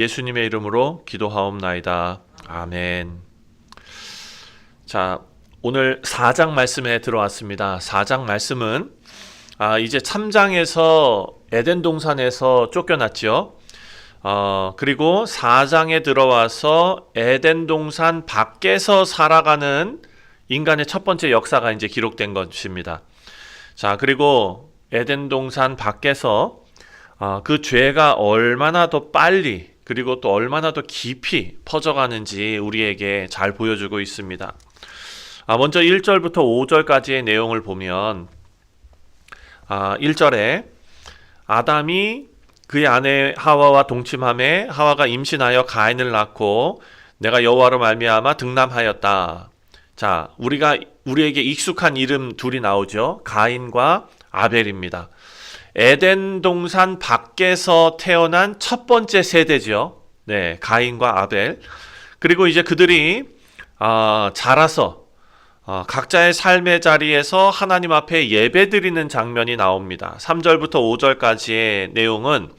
예수님의 이름으로 기도하옵나이다. 아멘. 자, 오늘 4장 말씀에 들어왔습니다. 4장 말씀은 아, 이제 3장에서 에덴 동산에서 쫓겨났죠. 어, 그리고 4장에 들어와서 에덴 동산 밖에서 살아가는 인간의 첫 번째 역사가 이제 기록된 것입니다. 자, 그리고 에덴 동산 밖에서 아, 그 죄가 얼마나 더 빨리 그리고 또 얼마나 더 깊이 퍼져가는지 우리에게 잘 보여주고 있습니다. 아, 먼저 1절부터 5절까지의 내용을 보면 아, 1절에 아담이 그의 아내 하와와 동침함에 하와가 임신하여 가인을 낳고 내가 여호와로 말미암아 등남하였다. 자, 우리가 우리에게 익숙한 이름 둘이 나오죠. 가인과 아벨입니다. 에덴 동산 밖에서 태어난 첫 번째 세대죠. 네, 가인과 아벨. 그리고 이제 그들이 아, 자라서 어, 각자의 삶의 자리에서 하나님 앞에 예배드리는 장면이 나옵니다. 3절부터 5절까지의 내용은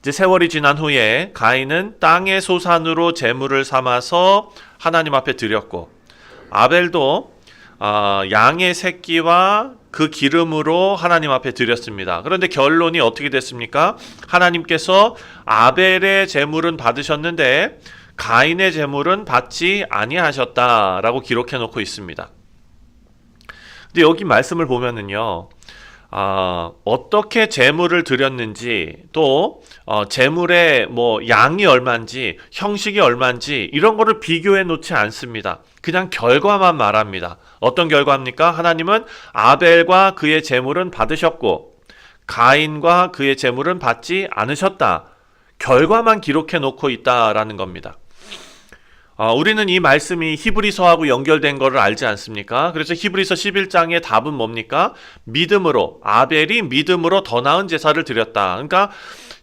이제 세월이 지난 후에 가인은 땅의 소산으로 제물을 삼아서 하나님 앞에 드렸고 아벨도 어, 양의 새끼와 그 기름으로 하나님 앞에 드렸습니다. 그런데 결론이 어떻게 됐습니까? 하나님께서 아벨의 제물은 받으셨는데 가인의 제물은 받지 아니하셨다라고 기록해 놓고 있습니다. 근데 여기 말씀을 보면은요. 아, 어떻게 재물을 드렸는지 또 어, 재물의 뭐 양이 얼마인지 형식이 얼마인지 이런 거를 비교해 놓지 않습니다. 그냥 결과만 말합니다. 어떤 결과입니까? 하나님은 아벨과 그의 재물은 받으셨고 가인과 그의 재물은 받지 않으셨다. 결과만 기록해 놓고 있다라는 겁니다. 어, 우리는 이 말씀이 히브리서하고 연결된 것을 알지 않습니까? 그래서 히브리서 11장의 답은 뭡니까? 믿음으로 아벨이 믿음으로 더 나은 제사를 드렸다. 그러니까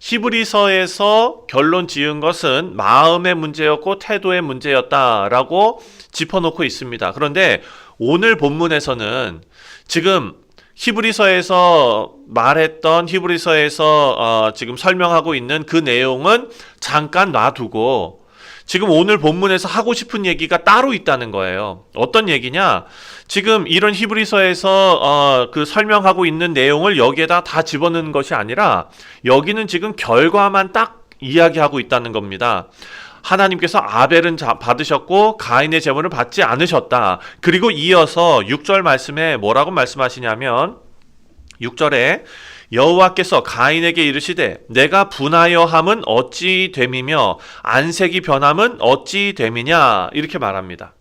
히브리서에서 결론 지은 것은 마음의 문제였고 태도의 문제였다라고 짚어놓고 있습니다. 그런데 오늘 본문에서는 지금 히브리서에서 말했던 히브리서에서 어, 지금 설명하고 있는 그 내용은 잠깐 놔두고 지금 오늘 본문에서 하고 싶은 얘기가 따로 있다는 거예요. 어떤 얘기냐? 지금 이런 히브리서에서 어, 그 설명하고 있는 내용을 여기에다 다 집어넣는 것이 아니라 여기는 지금 결과만 딱 이야기하고 있다는 겁니다. 하나님께서 아벨은 받으셨고 가인의 제물을 받지 않으셨다. 그리고 이어서 6절 말씀에 뭐라고 말씀하시냐면 6절에 여호와께서 가인에게 이르시되 내가 분하여 함은 어찌 됨이며 안색이 변함은 어찌 됨이냐 이렇게 말합니다.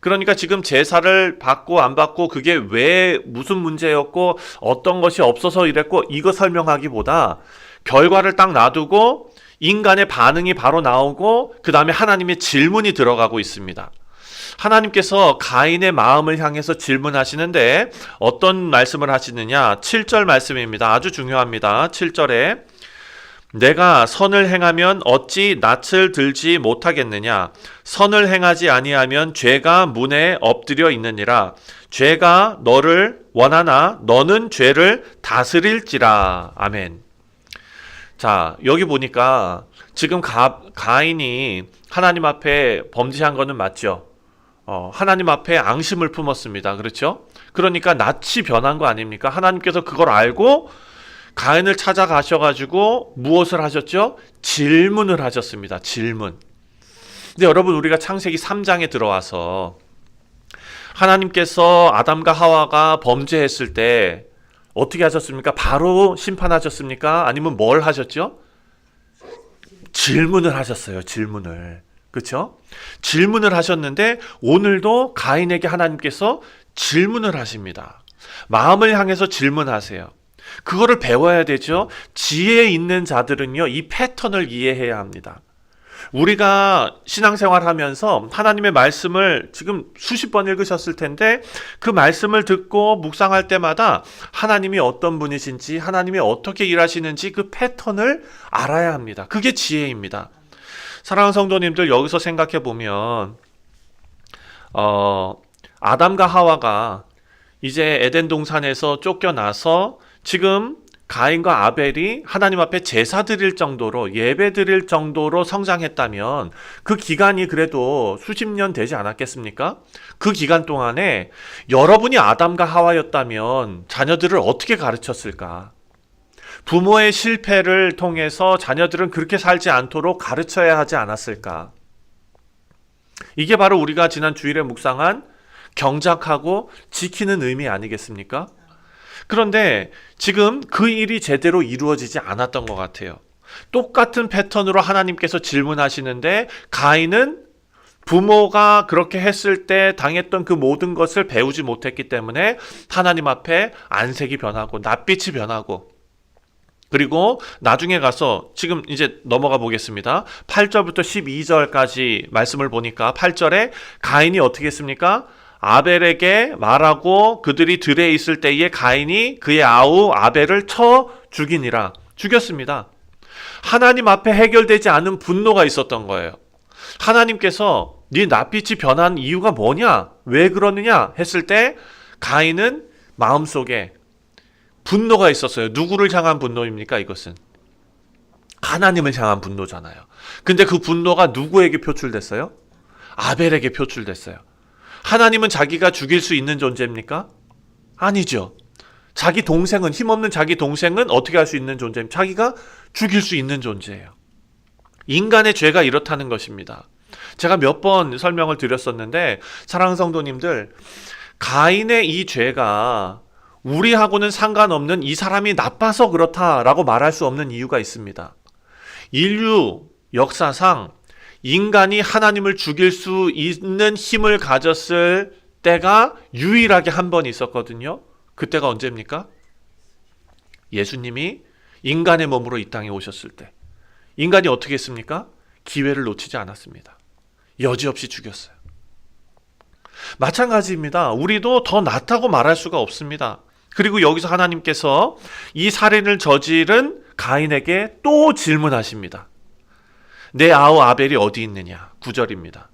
그러니까 지금 제사를 받고 안 받고 그게 왜 무슨 문제였고 어떤 것이 없어서 이랬고 이거 설명하기보다 결과를 딱 놔두고 인간의 반응이 바로 나오고 그 다음에 하나님의 질문이 들어가고 있습니다. 하나님께서 가인의 마음을 향해서 질문하시는데 어떤 말씀을 하시느냐? 7절 말씀입니다. 아주 중요합니다. 7절에 내가 선을 행하면 어찌 낯을 들지 못하겠느냐? 선을 행하지 아니하면 죄가 문에 엎드려 있느니라. 죄가 너를 원하나 너는 죄를 다스릴지라. 아멘. 자, 여기 보니까 지금 가, 가인이 하나님 앞에 범죄한 거는 맞죠? 어, 하나님 앞에 앙심을 품었습니다. 그렇죠? 그러니까 낯이 변한 거 아닙니까? 하나님께서 그걸 알고 가인을 찾아가셔가지고 무엇을 하셨죠? 질문을 하셨습니다. 질문. 근데 여러분, 우리가 창세기 3장에 들어와서 하나님께서 아담과 하와가 범죄했을 때 어떻게 하셨습니까? 바로 심판하셨습니까? 아니면 뭘 하셨죠? 질문을 하셨어요. 질문을. 그렇죠? 질문을 하셨는데 오늘도 가인에게 하나님께서 질문을 하십니다. 마음을 향해서 질문하세요. 그거를 배워야 되죠. 지혜 있는 자들은요, 이 패턴을 이해해야 합니다. 우리가 신앙생활 하면서 하나님의 말씀을 지금 수십 번 읽으셨을 텐데 그 말씀을 듣고 묵상할 때마다 하나님이 어떤 분이신지 하나님이 어떻게 일하시는지 그 패턴을 알아야 합니다. 그게 지혜입니다. 사랑하는 성도님들 여기서 생각해 보면 어, 아담과 하와가 이제 에덴 동산에서 쫓겨나서 지금 가인과 아벨이 하나님 앞에 제사 드릴 정도로 예배 드릴 정도로 성장했다면 그 기간이 그래도 수십 년 되지 않았겠습니까? 그 기간 동안에 여러분이 아담과 하와였다면 자녀들을 어떻게 가르쳤을까? 부모의 실패를 통해서 자녀들은 그렇게 살지 않도록 가르쳐야 하지 않았을까? 이게 바로 우리가 지난 주일에 묵상한 경작하고 지키는 의미 아니겠습니까? 그런데 지금 그 일이 제대로 이루어지지 않았던 것 같아요. 똑같은 패턴으로 하나님께서 질문하시는데 가인은 부모가 그렇게 했을 때 당했던 그 모든 것을 배우지 못했기 때문에 하나님 앞에 안색이 변하고 낯빛이 변하고 그리고 나중에 가서 지금 이제 넘어가 보겠습니다. 8절부터 12절까지 말씀을 보니까 8절에 가인이 어떻게 했습니까? 아벨에게 말하고 그들이 들에 있을 때에 가인이 그의 아우 아벨을 쳐 죽이니라. 죽였습니다. 하나님 앞에 해결되지 않은 분노가 있었던 거예요. 하나님께서 네 낯빛이 변한 이유가 뭐냐? 왜 그러느냐? 했을 때 가인은 마음속에 분노가 있었어요. 누구를 향한 분노입니까? 이것은 하나님을 향한 분노잖아요. 근데 그 분노가 누구에게 표출됐어요? 아벨에게 표출됐어요. 하나님은 자기가 죽일 수 있는 존재입니까? 아니죠. 자기 동생은 힘없는 자기 동생은 어떻게 할 수 있는 존재입니까? 자기가 죽일 수 있는 존재예요. 인간의 죄가 이렇다는 것입니다. 제가 몇 번 설명을 드렸었는데 사랑하는 성도님들 가인의 이 죄가 우리하고는 상관없는 이 사람이 나빠서 그렇다라고 말할 수 없는 이유가 있습니다. 인류 역사상 인간이 하나님을 죽일 수 있는 힘을 가졌을 때가 유일하게 한 번 있었거든요. 그때가 언제입니까? 예수님이 인간의 몸으로 이 땅에 오셨을 때. 인간이 어떻게 했습니까? 기회를 놓치지 않았습니다. 여지없이 죽였어요. 마찬가지입니다. 우리도 더 낫다고 말할 수가 없습니다. 그리고 여기서 하나님께서 이 살인을 저지른 가인에게 또 질문하십니다. 내 아우 아벨이 어디 있느냐? 9절입니다.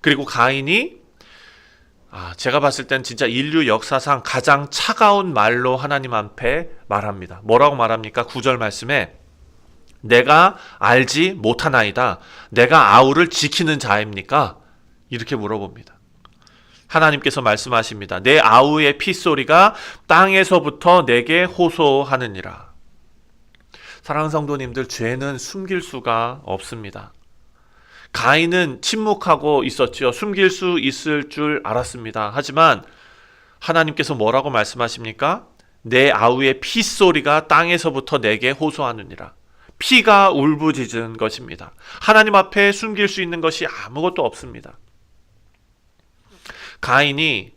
그리고 가인이 아, 제가 봤을 땐 진짜 인류 역사상 가장 차가운 말로 하나님 앞에 말합니다. 뭐라고 말합니까? 9절 말씀에 내가 알지 못하나이다. 내가 아우를 지키는 자입니까? 이렇게 물어봅니다. 하나님께서 말씀하십니다. 내 아우의 핏소리가 땅에서부터 내게 호소하느니라. 사랑하는 성도님들, 죄는 숨길 수가 없습니다. 가인은 침묵하고 있었지요. 숨길 수 있을 줄 알았습니다. 하지만 하나님께서 뭐라고 말씀하십니까? 내 아우의 핏소리가 땅에서부터 내게 호소하느니라. 피가 울부짖은 것입니다. 하나님 앞에 숨길 수 있는 것이 아무것도 없습니다. 가인이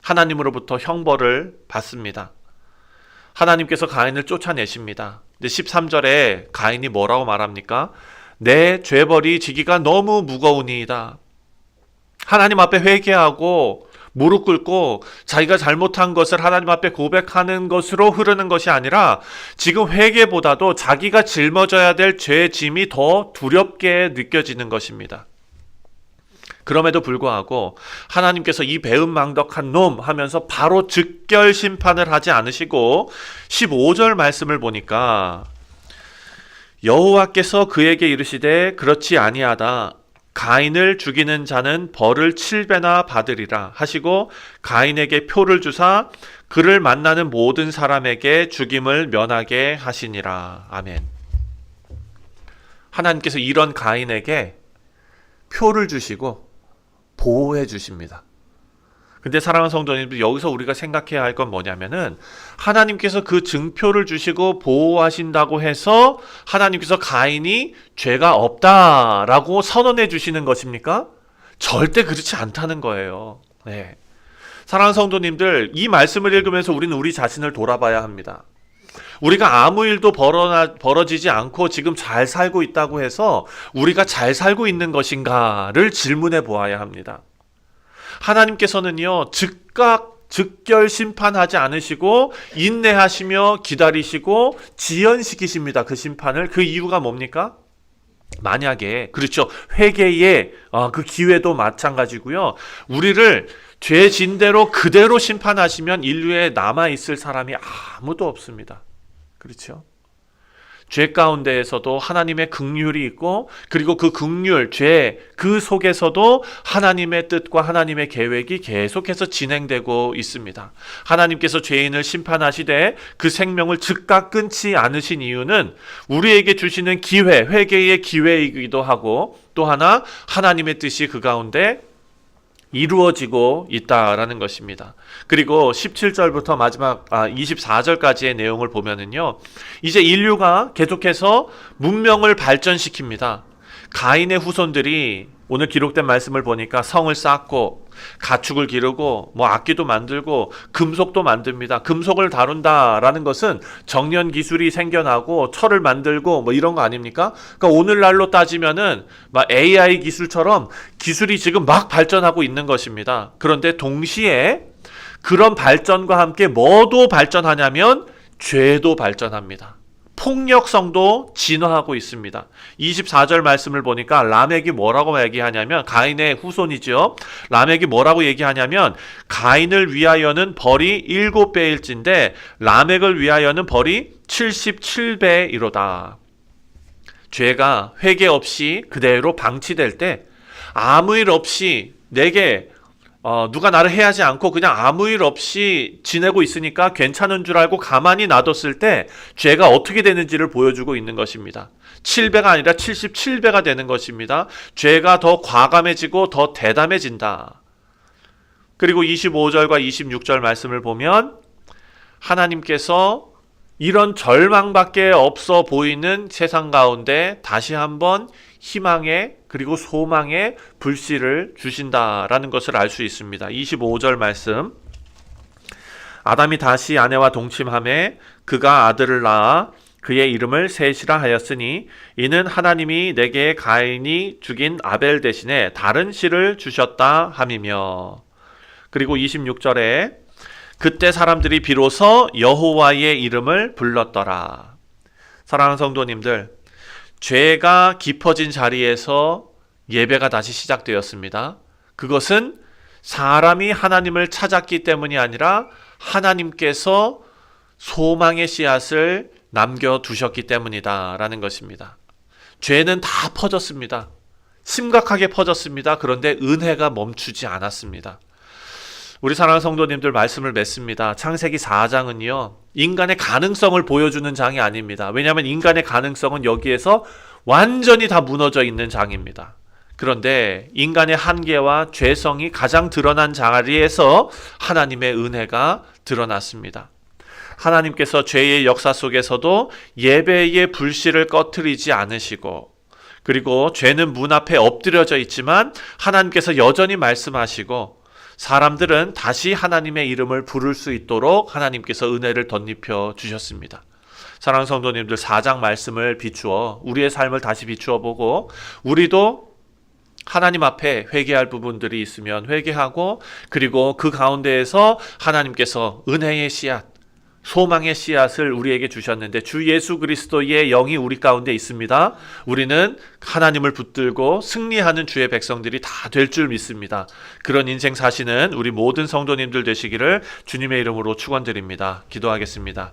하나님으로부터 형벌을 받습니다. 하나님께서 가인을 쫓아내십니다. 근데 13절에 가인이 뭐라고 말합니까? 내 죄벌이 지기가 너무 무거우니이다. 하나님 앞에 회개하고 무릎 꿇고 자기가 잘못한 것을 하나님 앞에 고백하는 것으로 흐르는 것이 아니라 지금 회개보다도 자기가 짊어져야 될 죄의 짐이 더 두렵게 느껴지는 것입니다. 그럼에도 불구하고 하나님께서 이 배은망덕한 놈 하면서 바로 즉결 심판을 하지 않으시고 15절 말씀을 보니까 여호와께서 그에게 이르시되 그렇지 아니하다. 가인을 죽이는 자는 벌을 7배나 받으리라 하시고 가인에게 표를 주사 그를 만나는 모든 사람에게 죽임을 면하게 하시니라. 아멘. 하나님께서 이런 가인에게 표를 주시고 보호해 주십니다. 근데 사랑하는 성도님들 여기서 우리가 생각해야 할 건 뭐냐면은 하나님께서 그 증표를 주시고 보호하신다고 해서 하나님께서 가인이 죄가 없다라고 선언해 주시는 것입니까? 절대 그렇지 않다는 거예요. 네. 사랑하는 성도님들 이 말씀을 읽으면서 우리는 우리 자신을 돌아봐야 합니다. 우리가 아무 일도 벌어나, 벌어지지 않고 지금 잘 살고 있다고 해서 우리가 잘 살고 있는 것인가를 질문해 보아야 합니다. 하나님께서는요, 즉각, 즉결 심판하지 않으시고, 인내하시며 기다리시고, 지연시키십니다. 그 심판을. 그 이유가 뭡니까? 만약에, 그렇죠. 회개의 어, 그 기회도 마찬가지고요. 우리를 죄 진대로 그대로 심판하시면 인류에 남아 있을 사람이 아무도 없습니다. 그렇죠? 죄 가운데에서도 하나님의 극률이 있고 그리고 그 극률, 죄, 그 속에서도 하나님의 뜻과 하나님의 계획이 계속해서 진행되고 있습니다. 하나님께서 죄인을 심판하시되 그 생명을 즉각 끊지 않으신 이유는 우리에게 주시는 기회, 회개의 기회이기도 하고 또 하나 하나님의 뜻이 그 가운데 이루어지고 있다라는 것입니다. 그리고 17절부터 마지막 아 24절까지의 내용을 보면은요. 이제 인류가 계속해서 문명을 발전시킵니다. 가인의 후손들이 오늘 기록된 말씀을 보니까 성을 쌓고 가축을 기르고 뭐 악기도 만들고 금속도 만듭니다. 금속을 다룬다라는 것은 정년 기술이 생겨나고 철을 만들고 뭐 이런 거 아닙니까? 그러니까 오늘날로 따지면은 막 AI 기술처럼 기술이 지금 막 발전하고 있는 것입니다. 그런데 동시에 그런 발전과 함께 뭐도 발전하냐면 죄도 발전합니다. 폭력성도 진화하고 있습니다. 24절 말씀을 보니까 라멕이 뭐라고 얘기하냐면 가인의 후손이죠. 라멕이 뭐라고 얘기하냐면 가인을 위하여는 벌이 7배일진데 라멕을 위하여는 벌이 77배이로다. 죄가 회개 없이 그대로 방치될 때 아무 일 없이 내게 어, 누가 나를 해하지 않고 그냥 아무 일 없이 지내고 있으니까 괜찮은 줄 알고 가만히 놔뒀을 때 죄가 어떻게 되는지를 보여주고 있는 것입니다. 7배가 아니라 77배가 되는 것입니다. 죄가 더 과감해지고 더 대담해진다. 그리고 25절과 26절 말씀을 보면 하나님께서 이런 절망밖에 없어 보이는 세상 가운데 다시 한번 희망의 그리고 소망의 불씨를 주신다라는 것을 알 수 있습니다. 25절 말씀. 아담이 다시 아내와 동침함에 그가 아들을 낳아 그의 이름을 셋이라 하였으니 이는 하나님이 내게 가인이 죽인 아벨 대신에 다른 씨를 주셨다 함이며 그리고 26절에 그때 사람들이 비로소 여호와의 이름을 불렀더라. 사랑하는 성도님들, 죄가 깊어진 자리에서 예배가 다시 시작되었습니다. 그것은 사람이 하나님을 찾았기 때문이 아니라 하나님께서 소망의 씨앗을 남겨두셨기 때문이다라는 것입니다. 죄는 다 퍼졌습니다. 심각하게 퍼졌습니다. 그런데 은혜가 멈추지 않았습니다. 우리 사랑하는 성도님들 말씀을 맺습니다. 창세기 4장은요, 인간의 가능성을 보여주는 장이 아닙니다. 왜냐하면 인간의 가능성은 여기에서 완전히 다 무너져 있는 장입니다. 그런데 인간의 한계와 죄성이 가장 드러난 자리에서 하나님의 은혜가 드러났습니다. 하나님께서 죄의 역사 속에서도 예배의 불씨를 꺼트리지 않으시고 그리고 죄는 문 앞에 엎드려져 있지만 하나님께서 여전히 말씀하시고 사람들은 다시 하나님의 이름을 부를 수 있도록 하나님께서 은혜를 덧입혀 주셨습니다. 사랑하는 성도님들 4장 말씀을 비추어 우리의 삶을 다시 비추어 보고 우리도 하나님 앞에 회개할 부분들이 있으면 회개하고 그리고 그 가운데에서 하나님께서 은혜의 씨앗 소망의 씨앗을 우리에게 주셨는데 주 예수 그리스도의 영이 우리 가운데 있습니다. 우리는 하나님을 붙들고 승리하는 주의 백성들이 다 될 줄 믿습니다. 그런 인생 사시는 우리 모든 성도님들 되시기를 주님의 이름으로 축원드립니다. 기도하겠습니다.